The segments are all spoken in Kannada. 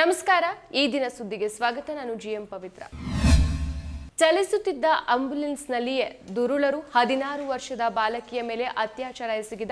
ನಮಸ್ಕಾರ, ಈ ದಿನ ಸುದ್ದಿಗೆ ಸ್ವಾಗತ. ನಾನು ಜಿಎಂ ಪವಿತ್ರ. ಚಲಿಸುತ್ತಿದ್ದ ಆಂಬ್ಯುಲೆನ್ಸ್ನಲ್ಲಿಯೇ ದುರುಳರು ಹದಿನಾರು ವರ್ಷದ ಬಾಲಕಿಯ ಮೇಲೆ ಅತ್ಯಾಚಾರ ಎಸಗಿದ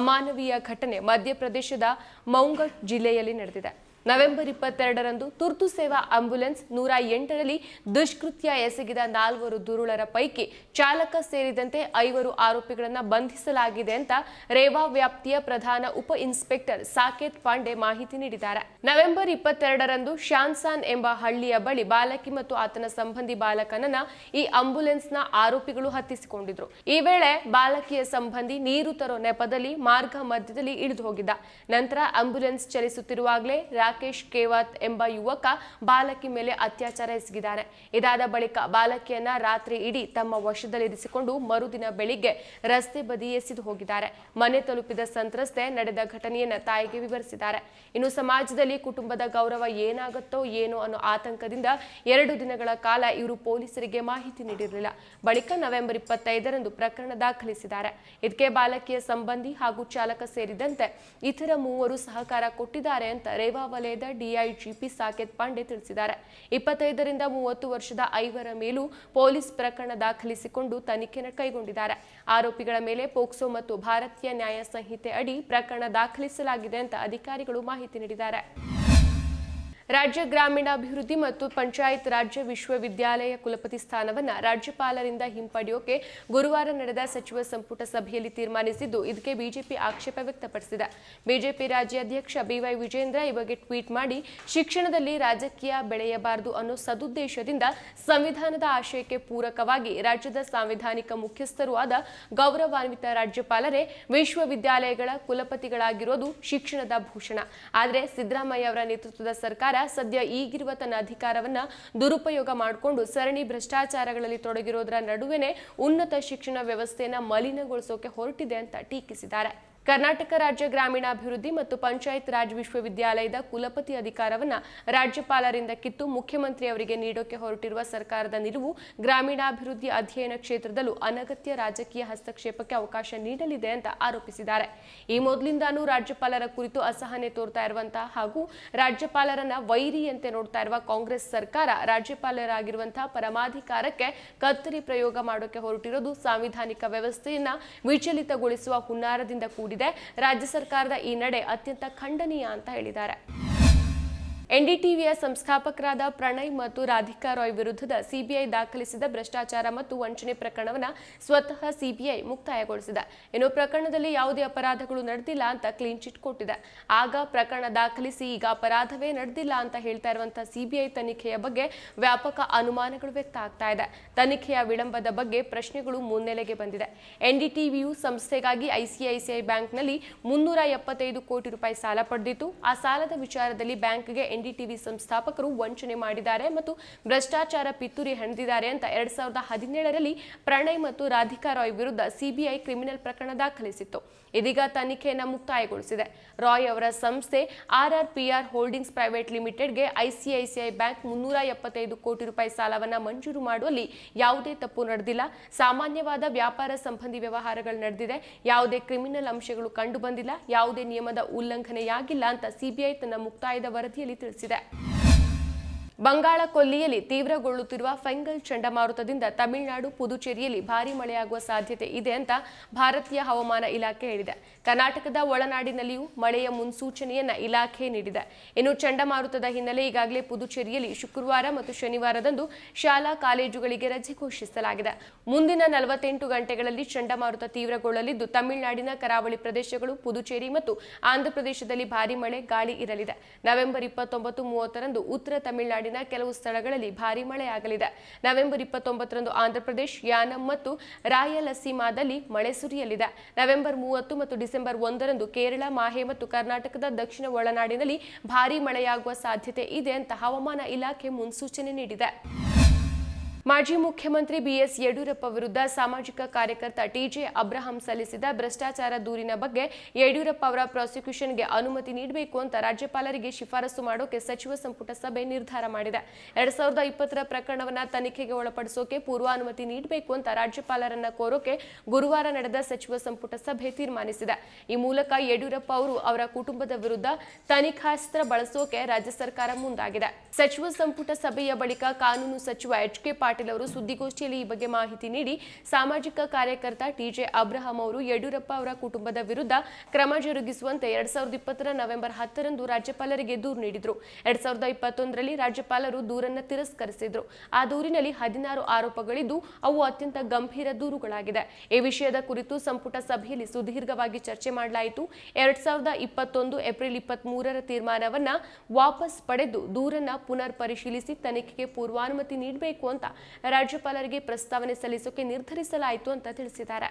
ಅಮಾನವೀಯ ಘಟನೆ ಮಧ್ಯಪ್ರದೇಶದ ಮೌಂಗಟ್ ಜಿಲ್ಲೆಯಲ್ಲಿ ನಡೆದಿದೆ. ನವೆಂಬರ್ ಇಪ್ಪತ್ತೆರಡರಂದು ತುರ್ತು ಸೇವಾ ಆಂಬ್ಯುಲೆನ್ಸ್ ನೂರ ಎಂಟರಲ್ಲಿ ದುಷ್ಕೃತ್ಯ ಎಸಗಿದ ನಾಲ್ವರು ದುರುಳರ ಪೈಕಿ ಚಾಲಕ ಸೇರಿದಂತೆ ಐವರು ಆರೋಪಿಗಳನ್ನು ಬಂಧಿಸಲಾಗಿದೆ ಅಂತ ರೇವಾ ವ್ಯಾಪ್ತಿಯ ಪ್ರಧಾನ ಉಪ ಇನ್ಸ್ಪೆಕ್ಟರ್ ಸಾಕೇತ್ ಪಾಂಡೆ ಮಾಹಿತಿ ನೀಡಿದ್ದಾರೆ. ನವೆಂಬರ್ ಇಪ್ಪತ್ತೆರಡರಂದು ಶಾನ್ಸಾನ್ ಎಂಬ ಹಳ್ಳಿಯ ಬಳಿ ಬಾಲಕಿ ಮತ್ತು ಆತನ ಸಂಬಂಧಿ ಬಾಲಕನನ್ನ ಈ ಆಂಬ್ಯುಲೆನ್ಸ್ನ ಆರೋಪಿಗಳು ಹತ್ತಿಸಿಕೊಂಡಿದ್ರು. ಈ ವೇಳೆ ಬಾಲಕಿಯ ಸಂಬಂಧಿ ನೀರು ತರೋ ನೆಪದಲ್ಲಿ ಮಾರ್ಗ ಮಧ್ಯದಲ್ಲಿ ಇಳಿದು ಹೋಗಿದ್ದ. ನಂತರ ಆಂಬ್ಯುಲೆನ್ಸ್ ಚಲಿಸುತ್ತಿರುವಾಗಲೇ ರಾಕೇಶ್ ಕೇವತ್ ಎಂಬ ಯುವಕ ಬಾಲಕಿ ಮೇಲೆ ಅತ್ಯಾಚಾರ ಎಸಗಿದ್ದಾರೆ. ಇದಾದ ಬಳಿಕ ಬಾಲಕಿಯನ್ನ ರಾತ್ರಿ ಇಡೀ ತಮ್ಮ ವಶದಲ್ಲಿರಿಸಿಕೊಂಡು ಮರುದಿನ ಬೆಳಿಗ್ಗೆ ರಸ್ತೆ ಬದಿ ಎಸೆದು ಹೋಗಿದ್ದಾರೆ. ಮನೆ ತಲುಪಿದ ಸಂತ್ರಸ್ತೆ ನಡೆದ ಘಟನೆಯನ್ನ ತಾಯಿಗೆ ವಿವರಿಸಿದ್ದಾರೆ. ಇನ್ನು ಸಮಾಜದಲ್ಲಿ ಕುಟುಂಬದ ಗೌರವ ಏನಾಗುತ್ತೋ ಏನೋ ಅನ್ನೋ ಆತಂಕದಿಂದ ಎರಡು ದಿನಗಳ ಕಾಲ ಇವರು ಪೊಲೀಸರಿಗೆ ಮಾಹಿತಿ ನೀಡಿರಲಿಲ್ಲ. ಬಳಿಕ ನವೆಂಬರ್ ಇಪ್ಪತ್ತೈದರಂದು ಪ್ರಕರಣ ದಾಖಲಿಸಿದ್ದಾರೆ. ಇದಕ್ಕೆ ಬಾಲಕಿಯ ಸಂಬಂಧಿ ಹಾಗೂ ಚಾಲಕ ಸೇರಿದಂತೆ ಇತರ ಮೂವರು ಸಹಕಾರ ಕೊಟ್ಟಿದ್ದಾರೆ ಅಂತ ರೇವಾ ವಲಯದ ಡಿಐಜಿಪಿ ಸಾಕೇತ್ ಪಾಂಡೆ ತಿಳಿಸಿದ್ದಾರೆ. ಇಪ್ಪತ್ತೈದರಿಂದ ಮೂವತ್ತು ವರ್ಷದ ಐವರ ಮೇಲೂ ಪೊಲೀಸ್ ಪ್ರಕರಣ ದಾಖಲಿಸಿಕೊಂಡು ತನಿಖೆಯನ್ನು ಕೈಗೊಂಡಿದ್ದಾರೆ. ಆರೋಪಿಗಳ ಮೇಲೆ ಪೋಕ್ಸೋ ಮತ್ತು ಭಾರತೀಯ ನ್ಯಾಯ ಸಂಹಿತೆ ಅಡಿ ಪ್ರಕರಣ ದಾಖಲಿಸಲಾಗಿದೆ ಅಂತ ಅಧಿಕಾರಿಗಳು ಮಾಹಿತಿ ನೀಡಿದ್ದಾರೆ. ರಾಜ್ಯ ಗ್ರಾಮೀಣಾಭಿವೃದ್ಧಿ ಮತ್ತು ಪಂಚಾಯತ್ ರಾಜ್ಯ ವಿಶ್ವವಿದ್ಯಾಲಯ ಕುಲಪತಿ ಸ್ಥಾನವನ್ನು ರಾಜ್ಯಪಾಲರಿಂದ ಹಿಂಪಡೆಯೋಕೆ ಗುರುವಾರ ನಡೆದ ಸಚಿವ ಸಂಪುಟ ಸಭೆಯಲ್ಲಿ ತೀರ್ಮಾನಿಸಿದ್ದು, ಇದಕ್ಕೆ ಬಿಜೆಪಿ ಆಕ್ಷೇಪ ವ್ಯಕ್ತಪಡಿಸಿದೆ. ಬಿಜೆಪಿ ರಾಜ್ಯಾಧ್ಯಕ್ಷ ಬಿವೈ ವಿಜೇಂದ್ರ ಈ ಬಗ್ಗೆ ಟ್ವೀಟ್ ಮಾಡಿ, ಶಿಕ್ಷಣದಲ್ಲಿ ರಾಜಕೀಯ ಬೆಳೆಯಬಾರದು ಅನ್ನೋ ಸದುದ್ದೇಶದಿಂದ ಸಂವಿಧಾನದ ಆಶಯಕ್ಕೆ ಪೂರಕವಾಗಿ ರಾಜ್ಯದ ಸಾಂವಿಧಾನಿಕ ಮುಖ್ಯಸ್ಥರೂ ಆದ ಗೌರವಾನ್ವಿತ ರಾಜ್ಯಪಾಲರೇ ವಿಶ್ವವಿದ್ಯಾಲಯಗಳ ಕುಲಪತಿಗಳಾಗಿರೋದು ಶಿಕ್ಷಣದ ಭೂಷಣ. ಆದರೆ ಸಿದ್ದರಾಮಯ್ಯ ಅವರ ನೇತೃತ್ವದ ಸರ್ಕಾರ ಸದ್ಯ ಈಗಿರುವ ತನ್ನ ಅಧಿಕಾರವನ್ನ ದುರುಪಯೋಗ ಮಾಡಿಕೊಂಡು ಸರಣಿ ಭ್ರಷ್ಟಾಚಾರಗಳಲ್ಲಿ ತೊಡಗಿರೋದರ ನಡುವೆನೆ ಉನ್ನತ ಶಿಕ್ಷಣ ವ್ಯವಸ್ಥೆಯನ್ನ ಮಲಿನಗೊಳಿಸೋಕೆ ಹೊರಟಿದೆ ಅಂತ ಟೀಕಿಸಿದ್ದಾರೆ. ಕರ್ನಾಟಕ ರಾಜ್ಯ ಗ್ರಾಮೀಣಾಭಿವೃದ್ಧಿ ಮತ್ತು ಪಂಚಾಯತ್ ರಾಜ್ ವಿಶ್ವವಿದ್ಯಾಲಯದ ಕುಲಪತಿ ಅಧಿಕಾರವನ್ನ ರಾಜ್ಯಪಾಲರಿಂದ ಕಿತ್ತು ಮುಖ್ಯಮಂತ್ರಿ ಅವರಿಗೆ ನೀಡೋಕೆ ಹೊರಟಿರುವ ಸರ್ಕಾರದ ನಿಲುವು ಗ್ರಾಮೀಣಾಭಿವೃದ್ಧಿ ಅಧ್ಯಯನ ಕ್ಷೇತ್ರದಲ್ಲೂ ಅನಗತ್ಯ ರಾಜಕೀಯ ಹಸ್ತಕ್ಷೇಪಕ್ಕೆ ಅವಕಾಶ ನೀಡಲಿದೆ ಅಂತ ಆರೋಪಿಸಿದ್ದಾರೆ. ಈ ಮೊದಲಿಂದಾನೂ ರಾಜ್ಯಪಾಲರ ಕುರಿತು ಅಸಹನೆ ತೋರ್ತಾ ಇರುವಂತಹ ಹಾಗೂ ರಾಜ್ಯಪಾಲರನ್ನ ವೈರಿಯಂತೆ ನೋಡ್ತಾ ಇರುವ ಕಾಂಗ್ರೆಸ್ ಸರ್ಕಾರ ರಾಜ್ಯಪಾಲರಾಗಿರುವಂತಹ ಪರಮಾಧಿಕಾರಕ್ಕೆ ಕತ್ತರಿ ಪ್ರಯೋಗ ಮಾಡೋಕೆ ಹೊರಟಿರೋದು ಸಾಂವಿಧಾನಿಕ ವ್ಯವಸ್ಥೆಯನ್ನ ವಿಚಲಿತಗೊಳಿಸುವ ಹುನ್ನಾರದಿಂದ ಕೂಡಿದೆ. ರಾಜ್ಯ ಸರ್ಕಾರದ ಈ ನಡೆ ಅತ್ಯಂತ ಖಂಡನೀಯ ಅಂತ ಹೇಳಿದ್ದಾರೆ. ಎನ್ಡಿಟಿವಿಯ ಸಂಸ್ಥಾಪಕರಾದ ಪ್ರಣಯ್ ಮತ್ತು ರಾಧಿಕಾ ರಾಯ್ ವಿರುದ್ಧದ ಸಿಬಿಐ ದಾಖಲಿಸಿದ ಭ್ರಷ್ಟಾಚಾರ ಮತ್ತು ವಂಚನೆ ಪ್ರಕರಣವನ್ನ ಸ್ವತಃ ಸಿಬಿಐ ಮುಕ್ತಾಯಗೊಳಿಸಿದೆ. ಇನ್ನು ಪ್ರಕರಣದಲ್ಲಿ ಯಾವುದೇ ಅಪರಾಧಗಳು ನಡೆದಿಲ್ಲ ಅಂತ ಕ್ಲೀನ್ ಚಿಟ್ ಕೊಟ್ಟಿದೆ. ಆಗ ಪ್ರಕರಣ ದಾಖಲಿಸಿ ಈಗ ಅಪರಾಧವೇ ನಡೆದಿಲ್ಲ ಅಂತ ಹೇಳ್ತಾ ಇರುವಂತಹ ಸಿಬಿಐ ತನಿಖೆಯ ಬಗ್ಗೆ ವ್ಯಾಪಕ ಅನುಮಾನಗಳು ವ್ಯಕ್ತ ಆಗ್ತಾ ಇದೆ. ತನಿಖೆಯ ವಿಳಂಬದ ಬಗ್ಗೆ ಪ್ರಶ್ನೆಗಳು ಮುನ್ನೆಲೆಗೆ ಬಂದಿದೆ. ಎನ್ಡಿಟಿವಿಯು ಸಂಸ್ಥೆಗಾಗಿ ಐಸಿಐಸಿಐ ಬ್ಯಾಂಕ್ನಲ್ಲಿ ಮುನ್ನೂರ ಎಪ್ಪತ್ತೈದು ಕೋಟಿ ರೂಪಾಯಿ ಸಾಲ ಪಡೆದಿತ್ತು. ಆ ಸಾಲದ ವಿಚಾರದಲ್ಲಿ ಬ್ಯಾಂಕ್ಗೆ ಎನ್ಡಿಟಿವಿ ಸಂಸ್ಥಾಪಕರು ವಂಚನೆ ಮಾಡಿದ್ದಾರೆ ಮತ್ತು ಭ್ರಷ್ಟಾಚಾರ ಪಿತೂರಿ ಹೆಣೆದಿದ್ದಾರೆ ಅಂತ ಎರಡ್ ಸಾವಿರದ ಹದಿನೇಳರಲ್ಲಿ ಪ್ರಣಯ್ ಮತ್ತು ರಾಧಿಕಾ ರಾಯ್ ವಿರುದ್ಧ ಸಿಬಿಐ ಕ್ರಿಮಿನಲ್ ಪ್ರಕರಣ ದಾಖಲಿಸಿತ್ತು. ಇದೀಗ ತನಿಖೆಯನ್ನು ಮುಕ್ತಾಯಗೊಳಿಸಿದೆ. ರಾಯ್ ಅವರ ಸಂಸ್ಥೆ ಆರ್ಆರ್ಪಿಆರ್ ಹೋಲ್ಡಿಂಗ್ಸ್ ಪ್ರೈವೇಟ್ ಲಿಮಿಟೆಡ್ಗೆ ಐಸಿಐಸಿಐ ಬ್ಯಾಂಕ್ ಮುನ್ನೂರ ಎಪ್ಪತ್ತೈದು ಕೋಟಿ ರೂಪಾಯಿ ಸಾಲವನ್ನ ಮಂಜೂರು ಮಾಡುವಲ್ಲಿ ಯಾವುದೇ ತಪ್ಪು ನಡೆದಿಲ್ಲ. ಸಾಮಾನ್ಯವಾದ ವ್ಯಾಪಾರ ಸಂಬಂಧಿ ವ್ಯವಹಾರಗಳು ನಡೆದಿದೆ. ಯಾವುದೇ ಕ್ರಿಮಿನಲ್ ಅಂಶಗಳು ಕಂಡುಬಂದಿಲ್ಲ. ಯಾವುದೇ ನಿಯಮದ ಉಲ್ಲಂಘನೆಯಾಗಿಲ್ಲ ಅಂತ ಸಿಬಿಐ ತನ್ನ ಮುಕ್ತಾಯದ ವರದಿಯಲ್ಲಿ ತಿಳಿಸಿದೆ ಬಂಗಾಳ ಕೊಲ್ಲಿಯಲ್ಲಿ ತೀವ್ರಗೊಳ್ಳುತ್ತಿರುವ ಫೆಂಗಲ್ ಚಂಡಮಾರುತದಿಂದ ತಮಿಳುನಾಡು, ಪುದುಚೇರಿಯಲ್ಲಿ ಭಾರಿ ಮಳೆಯಾಗುವ ಸಾಧ್ಯತೆ ಇದೆ ಅಂತ ಭಾರತೀಯ ಹವಾಮಾನ ಇಲಾಖೆ ಹೇಳಿದೆ. ಕರ್ನಾಟಕದ ಒಳನಾಡಿನಲ್ಲಿಯೂ ಮಳೆಯ ಮುನ್ಸೂಚನೆಯನ್ನ ಇಲಾಖೆ ನೀಡಿದೆ. ಇನ್ನು ಚಂಡಮಾರುತದ ಹಿನ್ನೆಲೆ ಈಗಾಗಲೇ ಪುದುಚೇರಿಯಲ್ಲಿ ಶುಕ್ರವಾರ ಮತ್ತು ಶನಿವಾರದಂದು ಶಾಲಾ ಕಾಲೇಜುಗಳಿಗೆ ರಜೆ ಘೋಷಿಸಲಾಗಿದೆ. ಮುಂದಿನ ನಲವತ್ತೆಂಟು ಗಂಟೆಗಳಲ್ಲಿ ಚಂಡಮಾರುತ ತೀವ್ರಗೊಳ್ಳಲಿದ್ದು, ತಮಿಳುನಾಡಿನ ಕರಾವಳಿ ಪ್ರದೇಶಗಳು ಪುದುಚೇರಿ ಮತ್ತು ಆಂಧ್ರಪ್ರದೇಶದಲ್ಲಿ ಭಾರಿ ಮಳೆ, ಗಾಳಿ ಇರಲಿದೆ. ನವೆಂಬರ್ ಇಪ್ಪತ್ತೊಂಬತ್ತು ಮೂವತ್ತರಂದು ಉತ್ತರ ತಮಿಳುನಾಡಿನ ಕೆಲವು ಸ್ಥಳಗಳಲ್ಲಿ ಭಾರಿ ಮಳೆಯಾಗಲಿದೆ. ನವೆಂಬರ್ ಇಪ್ಪತ್ತೊಂಬತ್ತರಂದು ಆಂಧ್ರಪ್ರದೇಶ, ಯಾನಂ ಮತ್ತು ರಾಯಲಸೀಮಾದಲ್ಲಿ ಮಳೆ ಸುರಿಯಲಿದೆ. ನವೆಂಬರ್ ಮೂವತ್ತು ಮತ್ತು ಡಿಸೆಂಬರ್ ಒಂದರಂದು ಕೇರಳ, ಮಾಹೆ ಮತ್ತು ಕರ್ನಾಟಕದ ದಕ್ಷಿಣ ಒಳನಾಡಿನಲ್ಲಿ ಭಾರೀ ಮಳೆಯಾಗುವ ಸಾಧ್ಯತೆ ಇದೆ ಅಂತ ಹವಾಮಾನ ಇಲಾಖೆ ಮುನ್ಸೂಚನೆ ನೀಡಿದೆ. ಮಾಜಿ ಮುಖ್ಯಮಂತ್ರಿ ಬಿಎಸ್ ಯಡಿಯೂರಪ್ಪ ವಿರುದ್ಧ ಸಾಮಾಜಿಕ ಕಾರ್ಯಕರ್ತ ಟಿಜೆ ಅಬ್ರಹಾಂ ಸಲ್ಲಿಸಿದ ಭ್ರಷ್ಟಾಚಾರ ದೂರಿನ ಬಗ್ಗೆ ಯಡಿಯೂರಪ್ಪ ಅವರ ಪ್ರಾಸಿಕ್ಯೂಷನ್ಗೆ ಅನುಮತಿ ನೀಡಬೇಕು ಅಂತ ರಾಜ್ಯಪಾಲರಿಗೆ ಶಿಫಾರಸು ಮಾಡೋಕೆ ಸಚಿವ ಸಂಪುಟ ಸಭೆ ನಿರ್ಧಾರ ಮಾಡಿದೆ. ಎರಡ್ ಸಾವಿರದ ಇಪ್ಪತ್ತರ ಪ್ರಕರಣವನ್ನ ತನಿಖೆಗೆ ಒಳಪಡಿಸೋಕೆ ಪೂರ್ವಾನುಮತಿ ನೀಡಬೇಕು ಅಂತ ರಾಜ್ಯಪಾಲರನ್ನ ಕೋರೋಕೆ ಗುರುವಾರ ನಡೆದ ಸಚಿವ ಸಂಪುಟ ಸಭೆ ತೀರ್ಮಾನಿಸಿದೆ. ಈ ಮೂಲಕ ಯಡಿಯೂರಪ್ಪ ಅವರು ಅವರ ಕುಟುಂಬದ ವಿರುದ್ಧ ತನಿಖಾಸ್ತ್ರ ಬಳಸೋಕೆ ರಾಜ್ಯ ಸರ್ಕಾರ ಮುಂದಾಗಿದೆ. ಸಚಿವ ಸಂಪುಟ ಸಭೆಯ ಬಳಿಕ ಕಾನೂನು ಸಚಿವ ಎಚ್ ಕೆ ಪಾಟೀಲ್ ಅವರು ಸುದ್ದಿಗೋಷ್ಠಿಯಲ್ಲಿ ಈ ಬಗ್ಗೆ ಮಾಹಿತಿ ನೀಡಿ ಸಾಮಾಜಿಕ ಕಾರ್ಯಕರ್ತ ಟಿಜೆ ಅಬ್ರಹಾಂ ಅವರು ಯಡಿಯೂರಪ್ಪ ಅವರ ಕುಟುಂಬದ ವಿರುದ್ಧ ಕ್ರಮ ಜರುಗಿಸುವಂತೆ ಎರಡ್ ಸಾವಿರದ ಇಪ್ಪತ್ತರ ನವೆಂಬರ್ ಹತ್ತರಂದು ರಾಜ್ಯಪಾಲರಿಗೆ ದೂರು ನೀಡಿದ್ರು. ಎರಡ್ ಸಾವಿರದ ಇಪ್ಪತ್ತೊಂದರಲ್ಲಿ ರಾಜ್ಯಪಾಲರು ದೂರನ್ನ ತಿರಸ್ಕರಿಸಿದ್ರು. ಆ ದೂರಿನಲ್ಲಿ ಹದಿನಾರು ಆರೋಪಗಳಿದ್ದು ಅವು ಅತ್ಯಂತ ಗಂಭೀರ ದೂರುಗಳಾಗಿದೆ. ಈ ವಿಷಯದ ಕುರಿತು ಸಂಪುಟ ಸಭೆಯಲ್ಲಿ ಸುದೀರ್ಘವಾಗಿ ಚರ್ಚೆ ಮಾಡಲಾಯಿತು. ಎರಡ್ ಸಾವಿರದ ಇಪ್ಪತ್ತೊಂದು ಏಪ್ರಿಲ್ ಇಪ್ಪತ್ತ್ ಮೂರರ ತೀರ್ಮಾನವನ್ನ ವಾಪಸ್ ಪಡೆದು ದೂರನ್ನ ಪುನರ್ ಪರಿಶೀಲಿಸಿ ತನಿಖೆಗೆ ಪೂರ್ವಾನುಮತಿ ನೀಡಬೇಕು ಅಂತ ರಾಜ್ಯಪಾಲರಿಗೆ ಪ್ರಸ್ತಾವನೆ ಸಲ್ಲಿಸೋಕೆ ನಿರ್ಧರಿಸಲಾಯಿತು ಅಂತ ತಿಳಿಸಿದ್ದಾರೆ.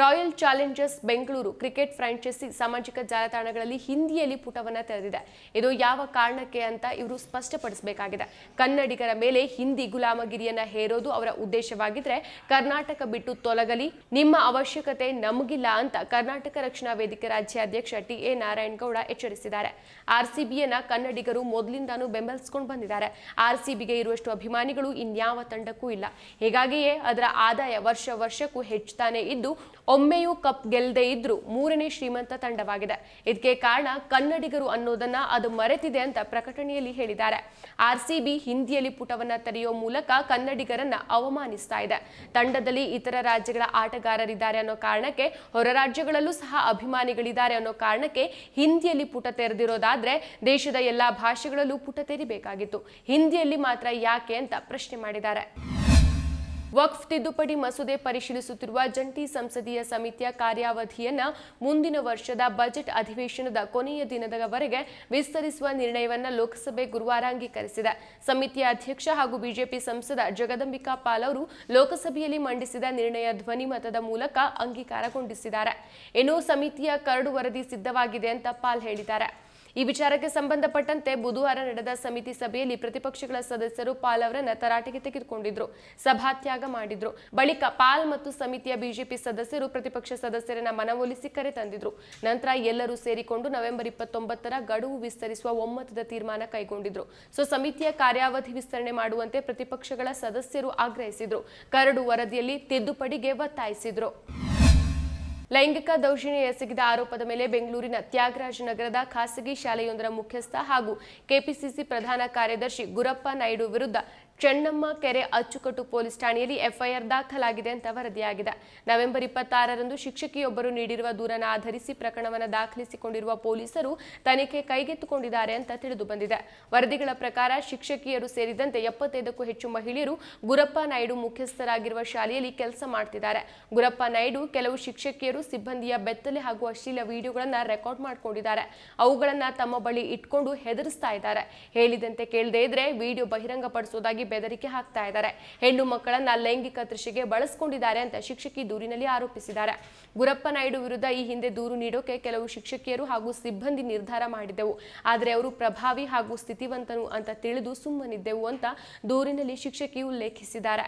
Royal Challengers Bengaluru cricket franchise ಸಾಮಾಜಿಕ ಜಾಲತಾಣಗಳಲ್ಲಿ ಹಿಂದಿಯಲ್ಲಿ ಪುಟವನ್ನ ತೆರೆದಿದೆ. ಇದು ಯಾವ ಕಾರಣಕ್ಕೆ ಅಂತ ಇವರು ಸ್ಪಷ್ಟಪಡಿಸಬೇಕಾಗಿದೆ. ಕನ್ನಡಿಗರ ಮೇಲೆ ಹಿಂದಿ ಗುಲಾಮಗಿರಿಯನ್ನ ಹೇರೋದು ಅವರ ಉದ್ದೇಶವಾಗಿದ್ರೆ ಕರ್ನಾಟಕ ಬಿಟ್ಟು ತೊಲಗಲಿ, ನಿಮ್ಮ ಅವಶ್ಯಕತೆ ನಮಗಿಲ್ಲ ಅಂತ ಕರ್ನಾಟಕ ರಕ್ಷಣಾ ವೇದಿಕೆ ರಾಜ್ಯಾಧ್ಯಕ್ಷ ಟಿ ಎ ನಾರಾಯಣಗೌಡ ಎಚ್ಚರಿಸಿದ್ದಾರೆ. ಆರ್ಸಿಬಿಯನ್ನ ಕನ್ನಡಿಗರು ಮೊದಲಿಂದಾನು ಬೆಂಬಲಿಸಿಕೊಂಡು ಬಂದಿದ್ದಾರೆ. ಆರ್ಸಿಬಿಗೆ ಇರುವಷ್ಟು ಅಭಿಮಾನಿಗಳು ಇನ್ಯಾವ ತಂಡಕ್ಕೂ ಇಲ್ಲ. ಹೀಗಾಗಿಯೇ ಅದರ ಆದಾಯ ವರ್ಷ ವರ್ಷಕ್ಕೂ ಹೆಚ್ಚುತ್ತಾನೆ ಇದ್ದು ಒಮ್ಮೆಯೂ ಕಪ್ ಗೆಲ್ಲದೆ ಇದ್ರೂ ಮೂರನೇ ಶ್ರೀಮಂತ ತಂಡವಾಗಿದೆ. ಇದಕ್ಕೆ ಕಾರಣ ಕನ್ನಡಿಗರು ಅನ್ನೋದನ್ನ ಅದು ಮರೆತಿದೆ ಅಂತ ಪ್ರಕಟಣೆಯಲ್ಲಿ ಹೇಳಿದ್ದಾರೆ. ಆರ್ಸಿಬಿ ಹಿಂದಿಯಲ್ಲಿ ಪುಟವನ್ನ ತೆರೆಯುವ ಮೂಲಕ ಕನ್ನಡಿಗರನ್ನ ಅವಮಾನಿಸ್ತಾ ಇದೆ. ತಂಡದಲ್ಲಿ ಇತರ ರಾಜ್ಯಗಳ ಆಟಗಾರರಿದ್ದಾರೆ ಅನ್ನೋ ಕಾರಣಕ್ಕೆ, ಹೊರ ರಾಜ್ಯಗಳಲ್ಲೂ ಸಹ ಅಭಿಮಾನಿಗಳಿದ್ದಾರೆ ಅನ್ನೋ ಕಾರಣಕ್ಕೆ ಹಿಂದಿಯಲ್ಲಿ ಪುಟ ತೆರೆದಿರೋದಾದ್ರೆ ದೇಶದ ಎಲ್ಲಾ ಭಾಷೆಗಳಲ್ಲೂ ಪುಟ ತೆರಿಬೇಕಾಗಿತ್ತು. ಹಿಂದಿಯಲ್ಲಿ ಮಾತ್ರ ಯಾಕೆ ಅಂತ ಪ್ರಶ್ನೆ ಮಾಡಿದ್ದಾರೆ. ವಕ್ಫ್ ತಿದ್ದುಪಡಿ ಮಸೂದೆ ಪರಿಶೀಲಿಸುತ್ತಿರುವ ಜಂಟಿ ಸಂಸದೀಯ ಸಮಿತಿಯ ಕಾರ್ಯಾವಧಿಯನ್ನು ಮುಂದಿನ ವರ್ಷದ ಬಜೆಟ್ ಅಧಿವೇಶನದ ಕೊನೆಯ ದಿನದವರೆಗೆ ವಿಸ್ತರಿಸುವ ನಿರ್ಣಯವನ್ನ ಲೋಕಸಭೆ ಗುರುವಾರ ಅಂಗೀಕರಿಸಿದೆ. ಸಮಿತಿಯ ಅಧ್ಯಕ್ಷ ಹಾಗೂ ಬಿಜೆಪಿ ಸಂಸದ ಜಗದಂಬಿಕಾ ಪಾಲ್ ಅವರು ಲೋಕಸಭೆಯಲ್ಲಿ ಮಂಡಿಸಿದ ನಿರ್ಣಯ ಧ್ವನಿ ಮತದ ಮೂಲಕ ಅಂಗೀಕಾರಗೊಂಡಿಸಿದ್ದಾರೆ. ಇನ್ನು ಸಮಿತಿಯ ಕರಡು ವರದಿ ಸಿದ್ಧವಾಗಿದೆ ಅಂತ ಪಾಲ್ ಹೇಳಿದ್ದಾರೆ. ಈ ವಿಚಾರಕ್ಕೆ ಸಂಬಂಧಪಟ್ಟಂತೆ ಬುಧವಾರ ನಡೆದ ಸಮಿತಿ ಸಭೆಯಲ್ಲಿ ಪ್ರತಿಪಕ್ಷಗಳ ಸದಸ್ಯರು ಪಾಲ್ ಅವರನ್ನು ತರಾಟೆಗೆ ತೆಗೆದುಕೊಂಡಿದ್ರು. ಸಭಾತ್ಯಾಗ ಮಾಡಿದ್ರು. ಬಳಿಕ ಪಾಲ್ ಮತ್ತು ಸಮಿತಿಯ ಬಿಜೆಪಿ ಸದಸ್ಯರು ಪ್ರತಿಪಕ್ಷ ಸದಸ್ಯರನ್ನ ಮನವೊಲಿಸಿ ಕರೆ ತಂದಿದ್ರು. ನಂತರ ಎಲ್ಲರೂ ಸೇರಿಕೊಂಡು ನವೆಂಬರ್ ಇಪ್ಪತ್ತೊಂಬತ್ತರ ಗಡುವು ವಿಸ್ತರಿಸುವ ಒಮ್ಮತದ ತೀರ್ಮಾನ ಕೈಗೊಂಡಿದ್ರು. ಸೊ, ಸಮಿತಿಯ ಕಾರ್ಯಾವಧಿ ವಿಸ್ತರಣೆ ಮಾಡುವಂತೆ ಪ್ರತಿಪಕ್ಷಗಳ ಸದಸ್ಯರು ಆಗ್ರಹಿಸಿದ್ರು. ಕರಡು ವರದಿಯಲ್ಲಿ ತಿದ್ದುಪಡಿಗೆ ಒತ್ತಾಯಿಸಿದ್ರು. ಲೈಂಗಿಕ ದೌರ್ಜನ್ಯ ಎಸಗಿದ ಆರೋಪದ ಮೇಲೆ ಬೆಂಗಳೂರಿನ ತ್ಯಾಗರಾಜ ನಗರದ ಖಾಸಗಿ ಶಾಲೆಯೊಂದರ ಮುಖ್ಯಸ್ಥ ಹಾಗೂ ಕೆಪಿಸಿಸಿ ಪ್ರಧಾನ ಕಾರ್ಯದರ್ಶಿ ಗುರಪ್ಪ ನಾಯ್ಡು ವಿರುದ್ಧ ಚೆನ್ನಮ್ಮ ಕೆರೆ ಅಚ್ಚುಕಟ್ಟು ಪೊಲೀಸ್ ಠಾಣೆಯಲ್ಲಿ ಎಫ್ಐಆರ್ ದಾಖಲಾಗಿದೆ ಅಂತ ವರದಿಯಾಗಿದೆ. ನವೆಂಬರ್ ಇಪ್ಪತ್ತಾರರಂದು ಶಿಕ್ಷಕಿಯೊಬ್ಬರು ನೀಡಿರುವ ದೂರನ ಆಧರಿಸಿ ಪ್ರಕರಣವನ್ನು ದಾಖಲಿಸಿಕೊಂಡಿರುವ ಪೊಲೀಸರು ತನಿಖೆ ಕೈಗೆತ್ತಿಕೊಂಡಿದ್ದಾರೆ ಅಂತ ತಿಳಿದು ಬಂದಿದೆ. ವರದಿಗಳ ಪ್ರಕಾರ ಶಿಕ್ಷಕಿಯರು ಸೇರಿದಂತೆ ಎಪ್ಪತ್ತೈದಕ್ಕೂ ಹೆಚ್ಚು ಮಹಿಳೆಯರು ಗುರಪ್ಪ ನಾಯ್ಡು ಮುಖ್ಯಸ್ಥರಾಗಿರುವ ಶಾಲೆಯಲ್ಲಿ ಕೆಲಸ ಮಾಡ್ತಿದ್ದಾರೆ. ಗುರಪ್ಪ ನಾಯ್ಡು ಕೆಲವು ಶಿಕ್ಷಕಿಯರು ಸಿಬ್ಬಂದಿಯ ಬೆತ್ತಲೆ ಹಾಗೂ ಅಶ್ಲೀಲ ವಿಡಿಯೋಗಳನ್ನು ರೆಕಾರ್ಡ್ ಮಾಡಿಕೊಂಡಿದ್ದಾರೆ. ಅವುಗಳನ್ನು ತಮ್ಮ ಬಳಿ ಇಟ್ಕೊಂಡು ಹೆದರಿಸ್ತಾ ಇದ್ದಾರೆ. ಹೇಳಿದಂತೆ ಕೇಳದೇ ಇದ್ರೆ ವಿಡಿಯೋ ಬಹಿರಂಗಪಡಿಸೋದಾಗಿ ಬೆದರಿಕೆ ಹಾಕ್ತಾ ಇದ್ದಾರೆ. ಹೆಣ್ಣು ಮಕ್ಕಳನ್ನ ಲೈಂಗಿಕ ದೃಷ್ಟಿಗೆ ಬಳಸ್ಕೊಂಡಿದ್ದಾರೆ ಅಂತ ಶಿಕ್ಷಕಿ ದೂರಿನಲ್ಲಿ ಆರೋಪಿಸಿದ್ದಾರೆ. ಗುರಪ್ಪ ನಾಯ್ಡು ವಿರುದ್ಧ ಈ ಹಿಂದೆ ದೂರು ನೀಡೋಕೆ ಕೆಲವು ಶಿಕ್ಷಕಿಯರು ಹಾಗೂ ಸಿಬ್ಬಂದಿ ನಿರ್ಧಾರ ಮಾಡಿದ್ದೆವು. ಆದರೆ ಅವರು ಪ್ರಭಾವಿ ಹಾಗೂ ಸ್ಥಿತಿವಂತನು ಅಂತ ತಿಳಿದು ಸುಮ್ಮನಿದ್ದೆವು ಅಂತ ದೂರಿನಲ್ಲಿ ಶಿಕ್ಷಕಿ ಉಲ್ಲೇಖಿಸಿದ್ದಾರೆ.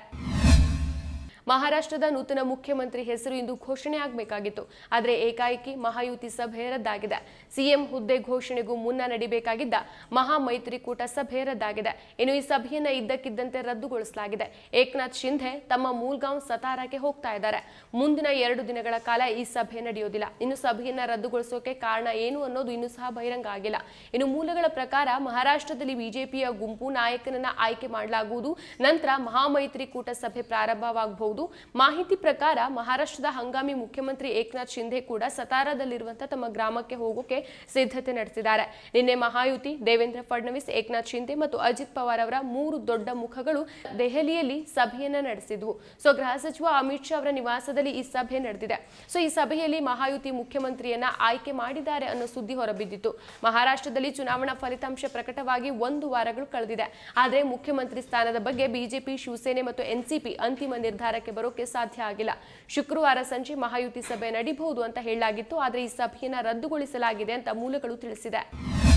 ಮಹಾರಾಷ್ಟ್ರದ ನೂತನ ಮುಖ್ಯಮಂತ್ರಿ ಹೆಸರು ಇಂದು ಘೋಷಣೆ ಆಗಬೇಕಾಗಿತ್ತು. ಆದರೆ ಏಕಾಏಕಿ ಮಹಾಯುತಿ ಸಭೆ ರದ್ದಾಗಿದೆ. ಸಿಎಂ ಹುದ್ದೆ ಘೋಷಣೆಗೂ ಮುನ್ನ ನಡಿಬೇಕಾಗಿದ್ದ ಮಹಾ ಮೈತ್ರಿಕೂಟ ಸಭೆ ರದ್ದಾಗಿದೆ. ಇನ್ನು ಈ ಸಭೆಯನ್ನ ಇದ್ದಕ್ಕಿದ್ದಂತೆ ರದ್ದುಗೊಳಿಸಲಾಗಿದೆ. ಏಕನಾಥ್ ಶಿಂಧೆ ತಮ್ಮ ಮೂಲ್ಗಾಂವ್ ಸತಾರಾಕ್ಕೆ ಹೋಗ್ತಾ ಇದ್ದಾರೆ. ಮುಂದಿನ ಎರಡು ದಿನಗಳ ಕಾಲ ಈ ಸಭೆ ನಡೆಯೋದಿಲ್ಲ. ಇನ್ನು ಸಭೆಯನ್ನ ರದ್ದುಗೊಳಿಸೋಕೆ ಕಾರಣ ಏನು ಅನ್ನೋದು ಇನ್ನೂ ಸಹ ಬಹಿರಂಗ ಆಗಿಲ್ಲ. ಇನ್ನು ಮೂಲಗಳ ಪ್ರಕಾರ ಮಹಾರಾಷ್ಟ್ರದಲ್ಲಿ ಬಿಜೆಪಿಯ ಗುಂಪು ನಾಯಕನನ್ನ ಆಯ್ಕೆ ಮಾಡಲಾಗುವುದು. ನಂತರ ಮಹಾಮೈತ್ರಿಕೂಟ ಸಭೆ ಪ್ರಾರಂಭವಾಗಬಹುದು. ಮಾಹಿತಿ ಪ್ರಕಾರ ಮಹಾರಾಷ್ಟ್ರದ ಹಂಗಾಮಿ ಮುಖ್ಯಮಂತ್ರಿ ಏಕನಾಥ್ ಶಿಂಧೆ ಕೂಡ ಸತಾರಾದಲ್ಲಿರುವಂತಹ ತಮ್ಮ ಗ್ರಾಮಕ್ಕೆ ಹೋಗೋಕೆ ಸಿದ್ಧತೆ ನಡೆಸಿದ್ದಾರೆ. ನಿನ್ನೆ ಮಹಾಯುತಿ, ದೇವೇಂದ್ರ ಫಡ್ನವೀಸ್, ಏಕನಾಥ್ ಶಿಂಧೆ ಮತ್ತು ಅಜಿತ್ ಪವಾರ್ ಅವರ ಮೂರು ದೊಡ್ಡ ಮುಖಗಳು ದೆಹಲಿಯಲ್ಲಿ ಸಭೆಯನ್ನ ನಡೆಸಿದ್ವು. ಸೊ, ಗೃಹ ಸಚಿವ ಅಮಿತ್ ಶಾ ಅವರ ನಿವಾಸದಲ್ಲಿ ಈ ಸಭೆ ನಡೆದಿದೆ. ಸೊ, ಈ ಸಭೆಯಲ್ಲಿ ಮಹಾಯುತಿ ಮುಖ್ಯಮಂತ್ರಿಯನ್ನ ಆಯ್ಕೆ ಮಾಡಿದ್ದಾರೆ ಅನ್ನೋ ಸುದ್ದಿ ಹೊರಬಿದ್ದಿತ್ತು. ಮಹಾರಾಷ್ಟ್ರದಲ್ಲಿ ಚುನಾವಣಾ ಫಲಿತಾಂಶ ಪ್ರಕಟವಾಗಿ ಒಂದು ವಾರಗಳು ಕಳೆದಿದೆ. ಆದರೆ ಮುಖ್ಯಮಂತ್ರಿ ಸ್ಥಾನದ ಬಗ್ಗೆ ಬಿಜೆಪಿ, ಶಿವಸೇನೆ ಮತ್ತು ಎನ್ಸಿಪಿ ಅಂತಿಮ ನಿರ್ಧಾರಕ್ಕೆ ಬರೋಕೆ ಸಾಧ್ಯ ಆಗಿಲ್ಲ. ಶುಕ್ರವಾರ ಸಂಜೆ ಮಹಾಯುತಿ ಸಭೆ ನಡೀಬಹುದು ಅಂತ ಹೇಳಲಾಗಿತ್ತು. ಆದರೆ ಈ ಸಭೆಯನ್ನು ರದ್ದುಗೊಳಿಸಲಾಗಿದೆ ಅಂತ ಮೂಲಗಳು ತಿಳಿಸಿದೆ.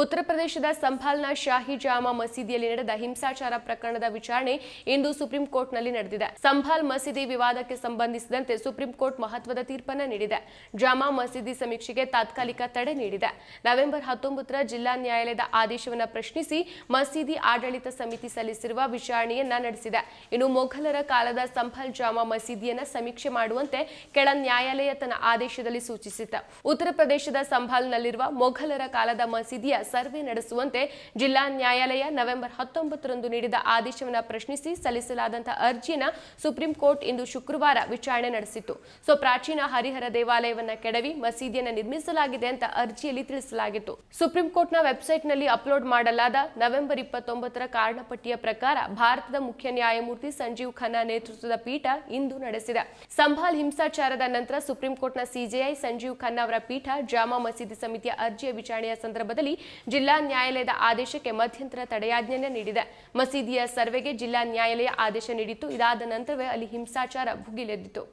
ಉತ್ತರ ಪ್ರದೇಶದ ಸಂಭಾಲ್ನ ಶಾಹಿ ಜಾಮಾ ಮಸೀದಿಯಲ್ಲಿ ನಡೆದ ಹಿಂಸಾಚಾರ ಪ್ರಕರಣದ ವಿಚಾರಣೆ ಇಂದು ಸುಪ್ರೀಂ ಕೋರ್ಟ್ನಲ್ಲಿ ನಡೆದಿದೆ. ಸಂಭಾಲ್ ಮಸೀದಿ ವಿವಾದಕ್ಕೆ ಸಂಬಂಧಿಸಿದಂತೆ ಸುಪ್ರೀಂ ಕೋರ್ಟ್ ಮಹತ್ವದ ತೀರ್ಪನ್ನು ನೀಡಿದೆ. ಜಾಮಾ ಮಸೀದಿ ಸಮೀಕ್ಷೆಗೆ ತಾತ್ಕಾಲಿಕ ತಡೆ ನೀಡಿದೆ. ನವೆಂಬರ್ ಹತ್ತೊಂಬತ್ತರ ಜಿಲ್ಲಾ ನ್ಯಾಯಾಲಯದ ಆದೇಶವನ್ನು ಪ್ರಶ್ನಿಸಿ ಮಸೀದಿ ಆಡಳಿತ ಸಮಿತಿ ಸಲ್ಲಿಸಿರುವ ವಿಚಾರಣೆಯನ್ನ ನಡೆಸಿದೆ. ಇನ್ನು ಮೊಘಲರ ಕಾಲದ ಸಂಭಾಲ್ ಜಾಮಾ ಮಸೀದಿಯನ್ನ ಸಮೀಕ್ಷೆ ಮಾಡುವಂತೆ ಕೆಳ ನ್ಯಾಯಾಲಯ ತನ್ನ ಆದೇಶದಲ್ಲಿ ಸೂಚಿಸಿತ್ತು. ಉತ್ತರ ಪ್ರದೇಶದ ಸಂಭಾಲ್ನಲ್ಲಿರುವ ಮೊಘಲರ ಕಾಲದ ಮಸೀದಿಯ ಸರ್ವೆ ನಡೆಸುವಂತೆ ಜಿಲ್ಲಾ ನ್ಯಾಯಾಲಯ ನವೆಂಬರ್ ಹತ್ತೊಂಬತ್ತರಂದು ನೀಡಿದ ಆದೇಶವನ್ನು ಪ್ರಶ್ನಿಸಿ ಸಲ್ಲಿಸಲಾದಂತಹ ಅರ್ಜಿಯನ್ನು ಸುಪ್ರೀಂ ಕೋರ್ಟ್ ಇಂದು ಶುಕ್ರವಾರ ವಿಚಾರಣೆ ನಡೆಸಿತ್ತು. ಸೊ, ಪ್ರಾಚೀನ ಹರಿಹರ ದೇವಾಲಯವನ್ನ ಕೆಡವಿ ಮಸೀದಿಯನ್ನು ನಿರ್ಮಿಸಲಾಗಿದೆ ಅಂತ ಅರ್ಜಿಯಲ್ಲಿ ತಿಳಿಸಲಾಗಿತ್ತು. ಸುಪ್ರೀಂ ಕೋರ್ಟ್ನ ವೆಬ್ಸೈಟ್ನಲ್ಲಿ ಅಪ್ಲೋಡ್ ಮಾಡಲಾದ ನವೆಂಬರ್ ಇಪ್ಪತ್ತೊಂಬತ್ತರ ಕಾರಣಪಟ್ಟಿಯ ಪ್ರಕಾರ ಭಾರತದ ಮುಖ್ಯ ನ್ಯಾಯಮೂರ್ತಿ ಸಂಜೀವ್ ಖನ್ನಾ ನೇತೃತ್ವದ ಪೀಠ ಇಂದು ನಡೆಸಿದೆ. ಸಂಭಾಲ್ ಹಿಂಸಾಚಾರದ ನಂತರ ಸುಪ್ರೀಂ ಕೋರ್ಟ್ನ ಸಿಜೆಐ ಸಂಜೀವ್ ಖನ್ನಾ ಅವರ ಪೀಠ ಜಾಮಾ ಮಸೀದಿ ಸಮಿತಿಯ ಅರ್ಜಿಯ ವಿಚಾರಣೆಯ ಸಂದರ್ಭದಲ್ಲಿ ಜಿಲ್ಲಾ ನ್ಯಾಯಾಲಯದ ಆದೇಶಕ್ಕೆ ಮಧ್ಯಂತರ ತಡೆಯಾಜ್ಞೆಯನ್ನು ನೀಡಿದೆ. ಮಸೀದಿಯ ಸರ್ವೆಗೆ ಜಿಲ್ಲಾ ನ್ಯಾಯಾಲಯ ಆದೇಶ ನೀಡಿತ್ತು. ಇದಾದ ನಂತರವೇ ಅಲ್ಲಿ ಹಿಂಸಾಚಾರ ಭುಗಿಲೆದ್ದಿತು.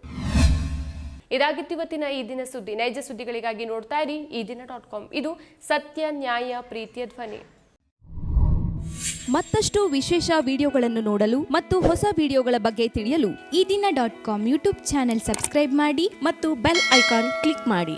ಇದಾಗಿತ್ತು ಇವತ್ತಿನ ಈ ದಿನ ಸುದ್ದಿ. ನೈಜ ಸುದ್ದಿಗಳಿಗಾಗಿ ನೋಡ್ತಾ ಇರಿ. ಈ ದಿನ ಡಾಟ್ ಕಾಮ್. ಇದು ಸತ್ಯ ನ್ಯಾಯ ಪ್ರೀತಿಯ ಧ್ವನಿ. ಮತ್ತಷ್ಟು ವಿಶೇಷ ವಿಡಿಯೋಗಳನ್ನು ನೋಡಲು ಮತ್ತು ಹೊಸ ವಿಡಿಯೋಗಳ ಬಗ್ಗೆ ತಿಳಿಯಲು Ee Dina dot com YouTube channel subscribe ಮಾಡಿ ಮತ್ತು ಬೆಲ್ ಐಕಾನ್ ಕ್ಲಿಕ್ ಮಾಡಿ.